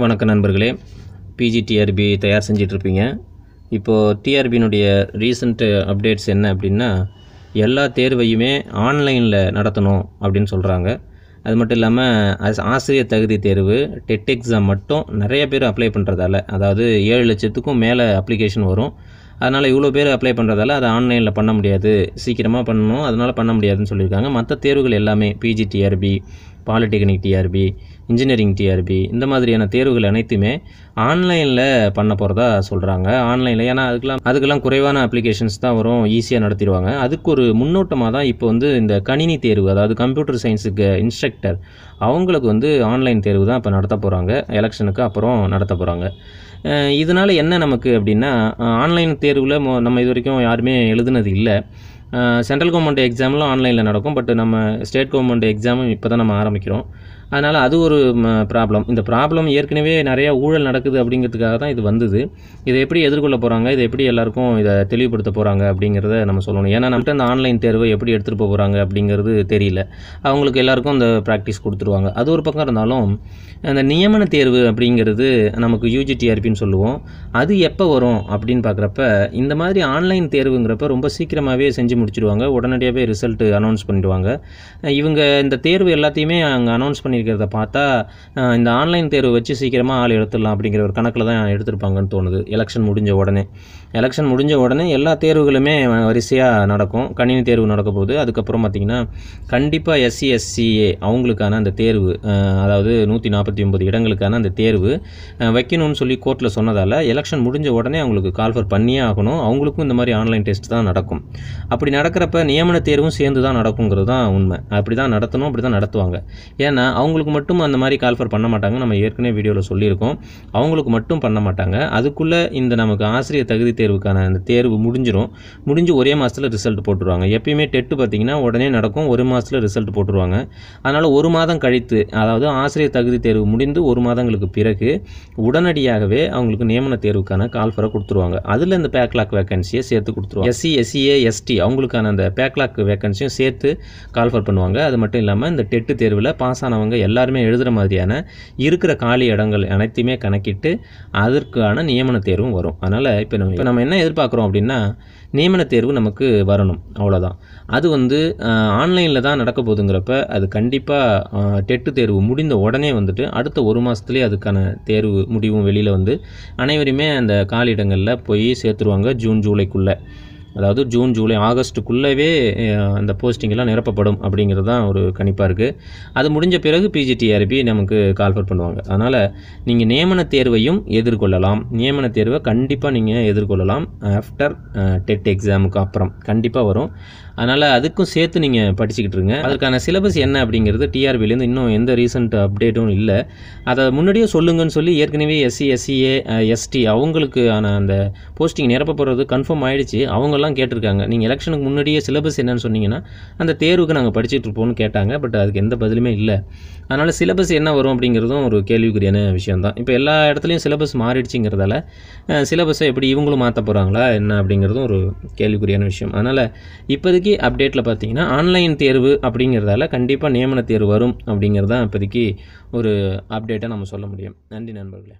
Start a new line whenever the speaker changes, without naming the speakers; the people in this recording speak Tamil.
வணக்கம் நண்பர்களே. பிஜிடிஆர்பி தயார் செஞ்சிட்ருப்பீங்க. இப்போது டிஆர்பியினுடைய ரீசன்ட் அப்டேட்ஸ் என்ன அப்படின்னா எல்லா தேர்வையுமே ஆன்லைனில் நடத்தணும் அப்படின்னு சொல்கிறாங்க அது மட்டும் இல்லாமல் ஆசிரியர் தகுதி தேர்வு டெட் எக்ஸாம் மட்டும் நிறைய பேர் அப்ளை பண்ணுறதால அதாவது ஏழு லட்சத்துக்கும் மேலே அப்ளிகேஷன் வரும். அதனால் இவ்வளோ பேர் அப்ளை பண்ணுறதால அதை ஆன்லைனில் பண்ண முடியாது. சீக்கிரமாக பண்ணணும் அதனால் பண்ண முடியாதுன்னு சொல்லியிருக்காங்க. மற்ற தேர்வுகள் எல்லாமே PG TRB polytechnic TRB engineering TRB இந்த மாதிரியான தேர்வுகள் அனைத்துமே ஆன்லைனில் பண்ண போகிறதா சொல்கிறாங்க ஆன்லைனில் ஏன்னா அதுக்கெலாம் அதுக்கெல்லாம் குறைவான அப்ளிகேஷன்ஸ் தான் வரும் ஈஸியாக நடத்திடுவாங்க. அதுக்கு ஒரு முன்னோட்டமாக தான் இப்போ வந்து இந்த கணினி தேர்வு அதாவது கம்ப்யூட்டர் சயின்ஸுக்கு இன்ஸ்ட்ரக்டர் அவங்களுக்கு வந்து ஆன்லைன் தேர்வு தான் இப்போ நடத்த போகிறாங்க எலெக்ஷனுக்கு அப்புறம் நடத்த போகிறாங்க இதனால் என்ன நமக்கு அப்படின்னா ஆன்லைன் தேர்வில் நம்ம இது வரைக்கும் யாருமே எழுதுனது இல்லை. சென்ட்ரல் கவர்மெண்ட் எக்ஸாம்லாம் ஆன்லைனில் நடக்கும் பட் நம்ம ஸ்டேட் கவர்மெண்ட் எக்ஸாமும் இப்போ தான் நம்ம ஆரம்பிக்கிறோம். அதனால் அது ஒரு ப்ராப்ளம் இந்த ப்ராப்ளம் ஏற்கனவே நிறையா ஊழல் நடக்குது அப்படிங்கிறதுக்காக தான் இது வந்தது. இதை எப்படி எதிர்கொள்ள போகிறாங்க இதை எப்படி எல்லாருக்கும் இதை தெளிவுபடுத்த போகிறாங்க அப்படிங்கிறத நம்ம சொல்லணும். ஏன்னா நம்மகிட்ட அந்த ஆன்லைன் தேர்வை எப்படி எடுத்துகிட்டு போக போகிறாங்க அப்படிங்கிறது தெரியல. அவங்களுக்கு எல்லாருக்கும் அந்த ப்ராக்டிஸ் கொடுத்துருவாங்க. அது ஒரு பக்கம் இருந்தாலும் அந்த நியமன தேர்வு அப்படிங்கிறது நமக்கு யூஜிடிஆர்பின்னு சொல்லுவோம். அது எப்போ வரும் அப்படின்னு பார்க்குறப்ப இந்த மாதிரி ஆன்லைன் தேர்வுங்கிறப்ப ரொம்ப சீக்கிரமாகவே செஞ்சு முடிச்சிடுவாங்க உடனடியாகவே ரிசல்ட்டு அனௌன்ஸ் பண்ணிடுவாங்க. இவங்க இந்த தேர்வு எல்லாத்தையுமே அங்கே அனௌன்ஸ் பண்ணியிருக்கிறத பார்த்தா இந்த ஆன்லைன் தேர்வு வச்சு சீக்கிரமாக ஆள் எடுத்துடலாம் அப்படிங்கிற ஒரு கணக்கில் தான் எடுத்திருப்பாங்கன்னு தோணுது. எலெக்ஷன் முடிஞ்ச உடனே. எலெக்ஷன் முடிஞ்ச உடனே எல்லா தேர்வுகளுமே வரிசையாக நடக்கும். கணினி தேர்வு நடக்க போகுது. அதுக்கப்புறம் பார்த்திங்கன்னா கண்டிப்பாக எஸ்சி எஸ்சிஏ அவங்களுக்கான அந்த தேர்வு அதாவது நூற்றி நாற்பத்தி ஒம்பது இடங்களுக்கான அந்த தேர்வு வைக்கணும்னு சொல்லி கோர்ட்டில் சொன்னதால் எலெக்ஷன் முடிஞ்ச உடனே அவங்களுக்கு கால்ஃபர் பண்ணியே ஆகணும். அவங்களுக்கும் இந்த மாதிரி ஆன்லைன் டெஸ்ட் தான் நடக்கும். அப்படி நடக்கிறப்ப நியமன தேர்வும் சேர்ந்து தான் நடக்குங்கிறது தான் உண்மை. அப்படி தான் நடத்தணும் அப்படி தான் நடத்துவாங்க. ஏன்னா அவங்களுக்கு மட்டும் அந்த மாதிரி கால்ஃபர் பண்ண மாட்டாங்க. நம்ம ஏற்கனவே வீடியோவில் சொல்லியிருக்கோம். அவங்களுக்கு மட்டும் பண்ண மாட்டாங்க. அதுக்குள்ளே இந்த நமக்கு ஆசிரியர் தகுதி தேர்வுக்கான அந்த தேர்வு முடிஞ்சிடும் முடிஞ்சு ஒரே மாதத்தில் ரிசல்ட் போட்டுருவாங்க. எப்பயுமே டெட்டு பார்த்திங்கன்னா உடனே நடக்கும். ஒரு மாதத்தில் ரிசல்ட் போட்டுருவாங்க. அதனால் ஒரு மாதம் கழித்து அதாவது ஆசிரியர் தகுதி தேர்வு முடிந்து ஒரு மாதங்களுக்கு பிறகு உடனடியாகவே அவங்களுக்கு நியமன தேர்வுக்கான கால்ஃபரை கொடுத்துருவாங்க. அதில் இந்த பேக்லாக் வேகன்சியை சேர்த்து கொடுத்துருவாங்க. எஸ்சி எஸ்சிஏ எஸ்டி அவங்களுக்கான அந்த பேக்லாக் வேகன்சியும் சேர்த்து கால்ஃபர் பண்ணுவாங்க. அது மட்டும் இல்லாமல் இந்த டெட்டு தேர்வில் பாஸ் ஆனவங்க எல்லாருமே எழுதுகிற மாதிரியான இருக்கிற காலி இடங்கள் அனைத்தையுமே கணக்கிட்டு அதற்கான நியமன தேர்வும் வரும். அதனால் இப்போ நம்ம இப்போ நம்ம என்ன எதிர்பார்க்குறோம் அப்படின்னா நியமன தேர்வு நமக்கு வரணும். அவ்வளோதான் அது வந்து ஆன்லைனில் தான் நடக்க போகுதுங்கிறப்ப அது கண்டிப்பாக டெட்டு தேர்வு முடிந்த உடனே வந்துட்டு அடுத்த ஒரு மாதத்துலேயே அதுக்கான தேர்வு முடிவும் வெளியில் வந்து அனைவருமே அந்த காலிடங்களில் போய் சேர்த்துருவாங்க ஜூன் ஜூலைக்குள்ளே. அதாவது ஜூன் ஜூலை ஆகஸ்ட்டுக்குள்ளவே அந்த போஸ்டிங்கெல்லாம் நிரப்பப்படும் அப்படிங்கிறது தான் ஒரு கணிப்பாக இருக்குது அது முடிஞ்ச பிறகு பிஜிடிஆர்பி நமக்கு கால்ஃபர் பண்ணுவாங்க. அதனால் நீங்கள் நியமன தேர்வையும் எதிர்கொள்ளலாம். நியமன தேர்வை கண்டிப்பாக நீங்கள் எதிர்கொள்ளலாம். ஆஃப்டர் டெட் எக்ஸாமுக்கு அப்புறம் கண்டிப்பாக வரும். அதனால் அதுக்கும் சேர்த்து நீங்கள் படிச்சுக்கிட்டு இருங்க அதற்கான சிலபஸ் என்ன அப்படிங்கிறது டிஆர்பிலேருந்து இன்னும் எந்த ரீசெண்ட் அப்டேட்டும் இல்லை. அதை முன்னாடியே சொல்லுங்கன்னு சொல்லி ஏற்கனவே எஸ்சி எஸ்சிஏ எஸ்டி அவங்களுக்கான அந்த போஸ்டிங் நிரப்ப போகிறது கன்ஃபார்ம் ஆகிடுச்சு அவங்கெல்லாம் கேட்டிருக்காங்க. நீங்கள் எலெக்ஷனுக்கு முன்னாடியே சிலபஸ் என்னன்னு சொன்னீங்கன்னா அந்த தேர்வுக்கு நாங்கள் படிச்சுட்டு இருப்போம்னு கேட்டாங்க. பட் அதுக்கு எந்த பதிலுமே இல்லை. அதனால் சிலபஸ் என்ன வரும் அப்படிங்கிறதும் ஒரு கேள்விக்குரியான விஷயம் தான் இப்போ எல்லா இடத்துலையும் சிலபஸ் மாறிடுச்சுங்கிறதால சிலபஸை எப்படி இவங்களும் மாற்ற போகிறாங்களா என்ன அப்படிங்கிறதும் ஒரு கேள்விக்குரியான விஷயம். அதனால் இப்போதைக்கு அப்டேட்டில் பார்த்தீங்கன்னா ஆன்லைன் தேர்வு அப்படிங்கிறதால கண்டிப்பாக நியமன தேர்வு வரும் அப்படிங்கிறது தான் இப்போதைக்கு ஒரு அப்டேட்டை நம்ம சொல்ல முடியும். நன்றி நண்பர்களே.